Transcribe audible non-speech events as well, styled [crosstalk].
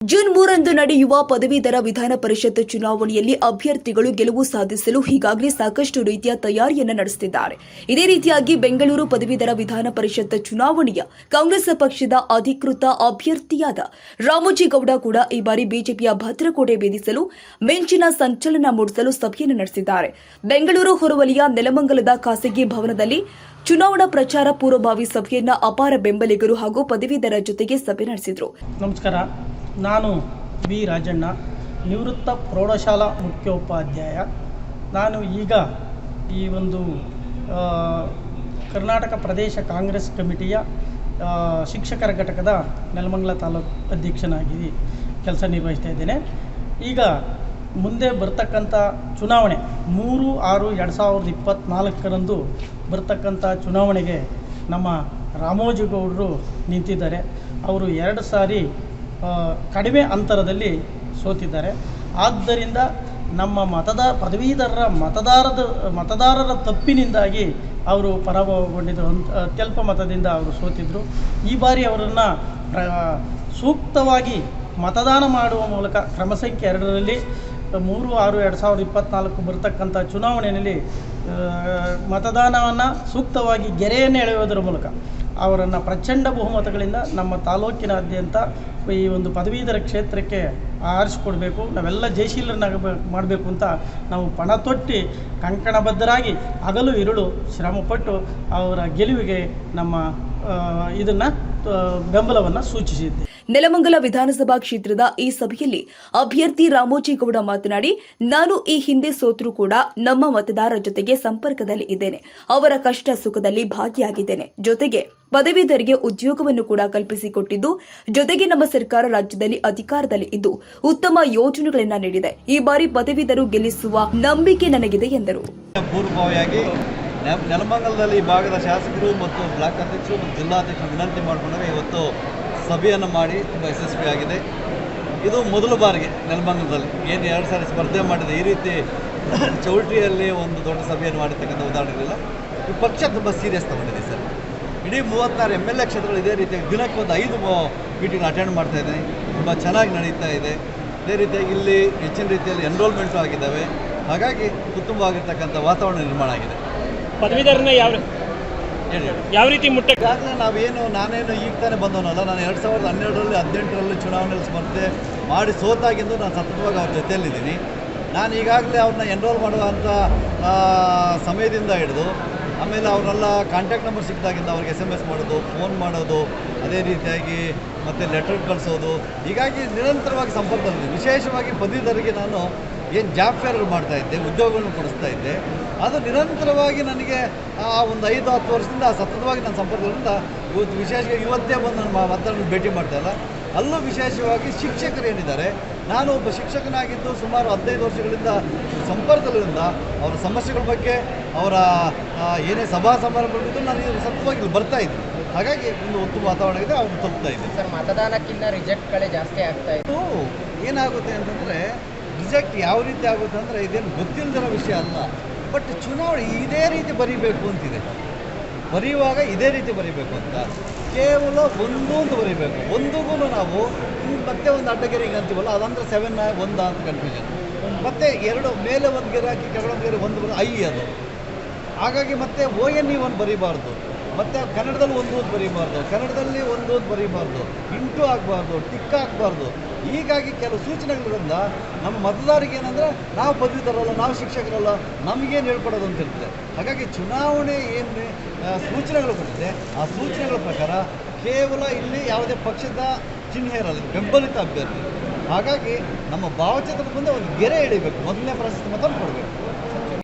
June ಮೂರಂದು ನಡೆಯುವ ಪದವೀಧರ ವಿಧಾನ ಪರಿಷತ್ ಚುನಾವಣೆಯಲ್ಲಿ ಅಭ್ಯರ್ಥಿಗಳು ಗೆಲುವು ಸಾಧಿಸಲು ಈಗಾಗಲೇ ಸಾಕಷ್ಟು ರೀತಿಯ ತಯಾರಿಯನ್ನು ನಡೆಸುತ್ತಿದ್ದಾರೆ ಇದೇ ರೀತಿಯಾಗಿ ಬೆಂಗಳೂರು ಪದವೀಧರ ವಿಧಾನ ಪರಿಷತ್ ಚುನಾವಣೆಯ ಕಾಂಗ್ರೆಸ್ ಪಕ್ಷದ ಅಧಿಕೃತ ಅಭ್ಯರ್ಥಿಯಾದ ರಾಮೋಜಿಗೌಡ ಕೂಡ ಈ ಬಾರಿ ಬಿಜೆಪಿಯ ಭದ್ರಕೋಟೆ ಭೇದಿಸಲು ಮಿಂಚಿನ ಸಂಚಲನ ಮೂಡಿಸಲು ಸಭೆಯನ್ನು ನಡೆಸಿದ್ದಾರೆ. ಬೆಂಗಳೂರು ಹೊರವಲಿಯ ನೆಲಮಂಗಲದ ಖಾಸಗಿ ಭವನದಲ್ಲಿ ಚುನಾವಣಾ ಪ್ರಚಾರ ಪೂರ್ವಭಾವಿ ಸಭೆಯನ್ನ ಅಪಾರ ಬೆಂಬಲಿಗರು ಹಾಗೂ ಪದವೀಧರ ಜೊತೆಗೆ ಸಭೆ ನಡೆಸಿದರು. ನಮಸ್ಕಾರ. ನಾನು ವಿ. ರಾಜಣ್ಣ, ನಿವೃತ್ತ ಪ್ರೌಢಶಾಲಾ ಮುಖ್ಯೋಪಾಧ್ಯಾಯ. ನಾನು ಈಗ ಈ ಒಂದು ಕರ್ನಾಟಕ ಪ್ರದೇಶ ಕಾಂಗ್ರೆಸ್ ಕಮಿಟಿಯ ಶಿಕ್ಷಕರ ಘಟಕದ ನೆಲಮಂಗಲ ತಾಲೂಕು ಅಧ್ಯಕ್ಷನಾಗಿ ಕೆಲಸ ನಿರ್ವಹಿಸ್ತಾ ಇದ್ದೇನೆ. ಈಗ ಮುಂದೆ ಬರ್ತಕ್ಕಂಥ ಚುನಾವಣೆ, ಮೂರು ಆರು ಎರಡು ಸಾವಿರದ ಇಪ್ಪತ್ತ್ನಾಲ್ಕರಂದು ಬರ್ತಕ್ಕಂಥ ಚುನಾವಣೆಗೆ ನಮ್ಮ ರಾಮೋಜಿಗೌಡರು ನಿಂತಿದ್ದಾರೆ. ಅವರು ಎರಡು ಸಾರಿ ಕಡಿಮೆ ಅಂತರದಲ್ಲಿ ಸೋತಿದ್ದಾರೆ. ಆದ್ದರಿಂದ ನಮ್ಮ ಮತದ, ಪದವೀಧರರ ಮತದಾರದ, ಮತದಾರರ ತಪ್ಪಿನಿಂದಾಗಿ ಅವರು ಪರಾಭವಗೊಂಡಿದ್ದರು ಅಂತ ಅತ್ಯಲ್ಪ ಮತದಿಂದ ಅವರು ಸೋತಿದ್ದರು ಈ ಬಾರಿ ಅವರನ್ನು ಸೂಕ್ತವಾಗಿ ಮತದಾನ ಮಾಡುವ ಮೂಲಕ ಕ್ರಮ ಸಂಖ್ಯೆ ಎರಡರಲ್ಲಿ, ಮೂರು ಆರು ಎರಡು ಸಾವಿರದ ಇಪ್ಪತ್ತ್ನಾಲ್ಕು ಬರತಕ್ಕಂಥ ಚುನಾವಣೆಯಲ್ಲಿ ಮತದಾನವನ್ನು ಸೂಕ್ತವಾಗಿ ಗೆರೆಯನ್ನು ಎಳೆಯುವುದರ ಮೂಲಕ ಅವರನ್ನು ಪ್ರಚಂಡ ಬಹುಮತಗಳಿಂದ ನಮ್ಮ ತಾಲೂಕಿನಾದ್ಯಂತ ಈ ಒಂದು ಪದವೀಧರ ಕ್ಷೇತ್ರಕ್ಕೆ ಆರಿಸ್ಕೊಡ್ಬೇಕು. ನಾವೆಲ್ಲ ಜಯಶೀಲರನ್ನಾಗ ಮಾಡಬೇಕು ಅಂತ ನಾವು ಪಣ ತೊಟ್ಟಿ ಕಂಕಣಬದ್ಧರಾಗಿ ಹಗಲು ಇರುಳು ಶ್ರಮಪಟ್ಟು ಅವರ ಗೆಲುವಿಗೆ ನಮ್ಮ ಇದನ್ನು ಬೆಂಬಲವನ್ನು ಸೂಚಿಸಿದ್ದೆ ನೆಲಮಂಗಲ ವಿಧಾನಸಭಾ ಕ್ಷೇತ್ರದ ಈ ಸಭೆಯಲ್ಲಿ ಅಭ್ಯರ್ಥಿ ರಾಮೋಜಿಗೌಡ ಮಾತನಾಡಿ, ನಾನು ಈ ಹಿಂದೆ ಸೋತರೂ ಕೂಡ ನಮ್ಮ ಮತದಾರರ ಜೊತೆಗೆ ಸಂಪರ್ಕದಲ್ಲಿ ಇದ್ದೇನೆ. ಅವರ ಕಷ್ಟ ಸುಖದಲ್ಲಿ ಭಾಗಿಯಾಗಿದ್ದೇನೆ. ಜೊತೆಗೆ ಪದವೀಧರಿಗೆ ಉದ್ಯೋಗವನ್ನು ಕೂಡ ಕಲ್ಪಿಸಿಕೊಟ್ಟಿದ್ದು, ಜೊತೆಗೆ ನಮ್ಮ ಸರ್ಕಾರ ರಾಜ್ಯದಲ್ಲಿ ಅಧಿಕಾರದಲ್ಲಿ ಇದ್ದು ಉತ್ತಮ ಯೋಜನೆಗಳನ್ನ ನೀಡಿದೆ. ಈ ಬಾರಿ ಪದವೀಧರು ಗೆಲ್ಲಿಸುವ ನಂಬಿಕೆ ನನಗಿದೆ ಎಂದರು. ನೆಲಮಂಗಲದಲ್ಲಿ ಈ ಭಾಗದ ಶಾಸಕರು ಮತ್ತು ಬ್ಲಾಕ್ ಅಧ್ಯಕ್ಷರು ಮತ್ತು ಜಿಲ್ಲಾಧ್ಯಕ್ಷರು ವಿನಂತಿ ಮಾಡಿಕೊಂಡರೆ ಇವತ್ತು ಸಭೆಯನ್ನು ಮಾಡಿ ತುಂಬ ಯಶಸ್ವಿಯಾಗಿದೆ ಇದು ಮೊದಲ ಬಾರಿಗೆ ನೆಲಮಂಗಲದಲ್ಲಿ. ಏನು ಎರಡು ಸಾರಿ ಸ್ಪರ್ಧೆ ಮಾಡಿದೆ, ಈ ರೀತಿ [coughs] ಚೌಲ್ಟ್ರಿಯಲ್ಲಿ ಒಂದು ದೊಡ್ಡ ಸಭೆಯನ್ನು ಮಾಡಿರ್ತಕ್ಕಂಥ ಉದಾಹರಣೆ ಇರಲಿಲ್ಲ ಈ ಪಕ್ಷ ತುಂಬ ಸೀರಿಯಸ್ ತಗೊಂಡಿದೆ ಸರ್. ಇಡೀ ಮೂವತ್ತಾರು ಎಂ ಎಲ್ ಎ ಕ್ಷೇತ್ರಗಳು ಇದೇ ರೀತಿ ದಿನಕ್ಕೆ ಒಂದು ಐದು ಮೀಟಿಂಗ್ ಅಟೆಂಡ್ ಮಾಡ್ತಾ ಇದ್ದೀನಿ ತುಂಬ ಚೆನ್ನಾಗಿ ನಡೀತಾ ಇದೆ. ಅದೇ ರೀತಿಯಾಗಿ ಇಲ್ಲಿ ಹೆಚ್ಚಿನ ರೀತಿಯಲ್ಲಿ ಎನ್ರೋಲ್ಮೆಂಟು ಆಗಿದ್ದಾವೆ. ಹಾಗಾಗಿ ಉತ್ತಮವಾಗಿರ್ತಕ್ಕಂಥ ವಾತಾವರಣ ನಿರ್ಮಾಣ ಆಗಿದೆ. ಪದವೀಧರನ ಯಾವ ಯಾವ ರೀತಿ ಮುಟ್ಟ ನಾವೇನು ನಾನೇನು ಈಗ ತಾನೇ ಬಂದವನಲ್ಲ, ನಾನು ಎರಡು ಸಾವಿರದ ಹನ್ನೆರಡರಲ್ಲಿ, ಹದಿನೆಂಟರಲ್ಲಿ ಚುನಾವಣೆಯಲ್ಲಿ ಸ್ಪರ್ಧೆ ಮಾಡಿ ಸೋತಾಗಿಂದು ನಾನು ಸತತವಾಗಿ ಅವ್ರ ಜೊತೆಯಲ್ಲಿದ್ದೀನಿ. ನಾನು ಈಗಾಗಲೇ ಅವ್ರನ್ನ ಎನ್ರೋಲ್ ಮಾಡುವಂಥ ಸಮಯದಿಂದ ಹಿಡಿದು, ಆಮೇಲೆ ಅವರೆಲ್ಲ ಕಾಂಟ್ಯಾಕ್ಟ್ ನಂಬರ್ ಸಿಕ್ಕಿದಾಗಿಂದ ಅವ್ರಿಗೆ ಎಸ್ ಎಂ ಎಸ್ ಮಾಡೋದು ಫೋನ್ ಮಾಡೋದು, ಅದೇ ರೀತಿಯಾಗಿ ಮತ್ತು ಲೆಟರ್ ಕಳಿಸೋದು. ಹೀಗಾಗಿ ನಿರಂತರವಾಗಿ ಸಂಪರ್ಕದಲ್ಲಿದ್ದೀನಿ. ವಿಶೇಷವಾಗಿ ಪದವೀಧರಿಗೆ ನಾನು ಏನು ಜಾಬ್ ಫೇರ್ಗಳು ಮಾಡ್ತಾ ಇದ್ದೆ ಉದ್ಯೋಗಗಳನ್ನು ಕೊಡಿಸ್ತಾ ಇದ್ದೆ ಅದು ನಿರಂತರವಾಗಿ ನನಗೆ ಆ ಒಂದು ಐದು ಹತ್ತು ವರ್ಷದಿಂದ ಸತತವಾಗಿ ನಾನು ಸಂಪರ್ಕದಿಂದ ಇವತ್ತು ವಿಶೇಷವಾಗಿ ಇವತ್ತೇ ಬಂದು ನನ್ನ ಮತ್ತನ್ನು ಭೇಟಿ ಮಾಡ್ತಾ ಇಲ್ಲ. ಅಲ್ಲೂ ವಿಶೇಷವಾಗಿ ಶಿಕ್ಷಕರು ಏನಿದ್ದಾರೆ ನಾನು ಒಬ್ಬ ಶಿಕ್ಷಕನಾಗಿದ್ದು ಸುಮಾರು ಹದಿನೈದು ವರ್ಷಗಳಿಂದ ಸಂಪರ್ಕದಿಂದ ಅವರ ಸಮಸ್ಯೆಗಳ ಬಗ್ಗೆ ಅವರ ಏನೇ ಸಭಾ ಸಮಾರಂಭಗಳಿದ್ದು ನಾನು ಇದು ಸತತವಾಗಿ ಇಲ್ಲಿ ಬರ್ತಾ ಇದ್ದೀನಿ ಹಾಗಾಗಿ ಒಂದು ಉತ್ತಮ ವಾತಾವರಣ ಇದೆ ಅವ್ರು ತಲುಪ್ತಾ ಇದ್ದೀನಿ. ಸರ್ ಮತದಾನಕ್ಕಿಂತ ರಿಜೆಕ್ಟ್ಗಳೇ ಜಾಸ್ತಿ ಆಗ್ತಾ ಇದು. ಏನಾಗುತ್ತೆ ಅಂತಂದರೆ ರಿಜೆಕ್ಟ್ ಯಾವ ರೀತಿ ಆಗುತ್ತೆ ಅಂದರೆ ಇದೇನು ಗೊತ್ತಿಲ್ಲದಿರೋ ವಿಷಯ ಅಲ್ಲ. ಬಟ್ ಚುನಾವಣೆ ಇದೇ ರೀತಿ ಬರೀಬೇಕು ಅಂತಿದೆ. ಬರೆಯುವಾಗ ಇದೇ ರೀತಿ ಬರೀಬೇಕು ಅಂತ. ಕೇವಲ ಒಂದು ಅಂತ ಬರೀಬೇಕು. ಒಂದಿಗೂ ನಾವು ಮತ್ತೆ ಒಂದು ಅಡ್ಡಗೆರೆ ಹಿಂಗೆ ಅಂತೀವಲ್ಲ, ಅದಂದ್ರೆ ಸೆವೆನ್ ಒಂದು ಅಂತ ಕನ್ಫ್ಯೂಷನ್ ಮತ್ತೆ ಎರಡು ಮೇಲೆ ಒಂದು ಗೆರೆ ಹಾಕಿ ಕೆಳಗೊಂದು ಗೆರೆ, ಒಂದು ಐ ಅದು. ಹಾಗಾಗಿ ಮತ್ತೆ ಓ ಎನ್ ಇ ಒಂದು ಬರೀಬಾರ್ದು. ಮತ್ತು ಕನ್ನಡದಲ್ಲಿ ಒಂದು ಬರೀಬಾರ್ದು, ಕನ್ನಡದಲ್ಲಿ ಒಂದು ಬರೀಬಾರ್ದು, ಇಂಟು ಆಗಬಾರ್ದು, ಟಿಕ್ ಆಗಬಾರ್ದು. ಹೀಗಾಗಿ ಕೆಲವು ಸೂಚನೆಗಳಿಂದ ನಮ್ಮ ಮತದಾರರಿಗೆ ಏನಂದರೆ ನಾವು ಪದವೀಧರಲ್ಲ ನಾವು ಶಿಕ್ಷಕರಲ್ಲ, ನಮಗೇನು ಹೇಳ್ಕೊಡೋದು ಅಂತ ಇರ್ತದೆ ಹಾಗಾಗಿ ಚುನಾವಣೆ ಏನು ಸೂಚನೆಗಳು ಕೊಟ್ಟಿದೆ ಆ ಸೂಚನೆಗಳ ಪ್ರಕಾರ ಕೇವಲ ಇಲ್ಲಿ ಯಾವುದೇ ಪಕ್ಷದ ಚಿಹ್ನೆ ಇರಲ್ಲ, ಬೆಂಬಲಿತ ಅಭ್ಯರ್ಥಿ. ಹಾಗಾಗಿ ನಮ್ಮ ಭಾವಚಿತ್ರದ ಮುಂದೆ ಒಂದು ಗೆರೆ ಎಳಿಬೇಕು, ಮೊದಲನೇ ಪ್ರಶಸ್ತಿ ಮಾತ್ರ ಕೊಡಬೇಕು.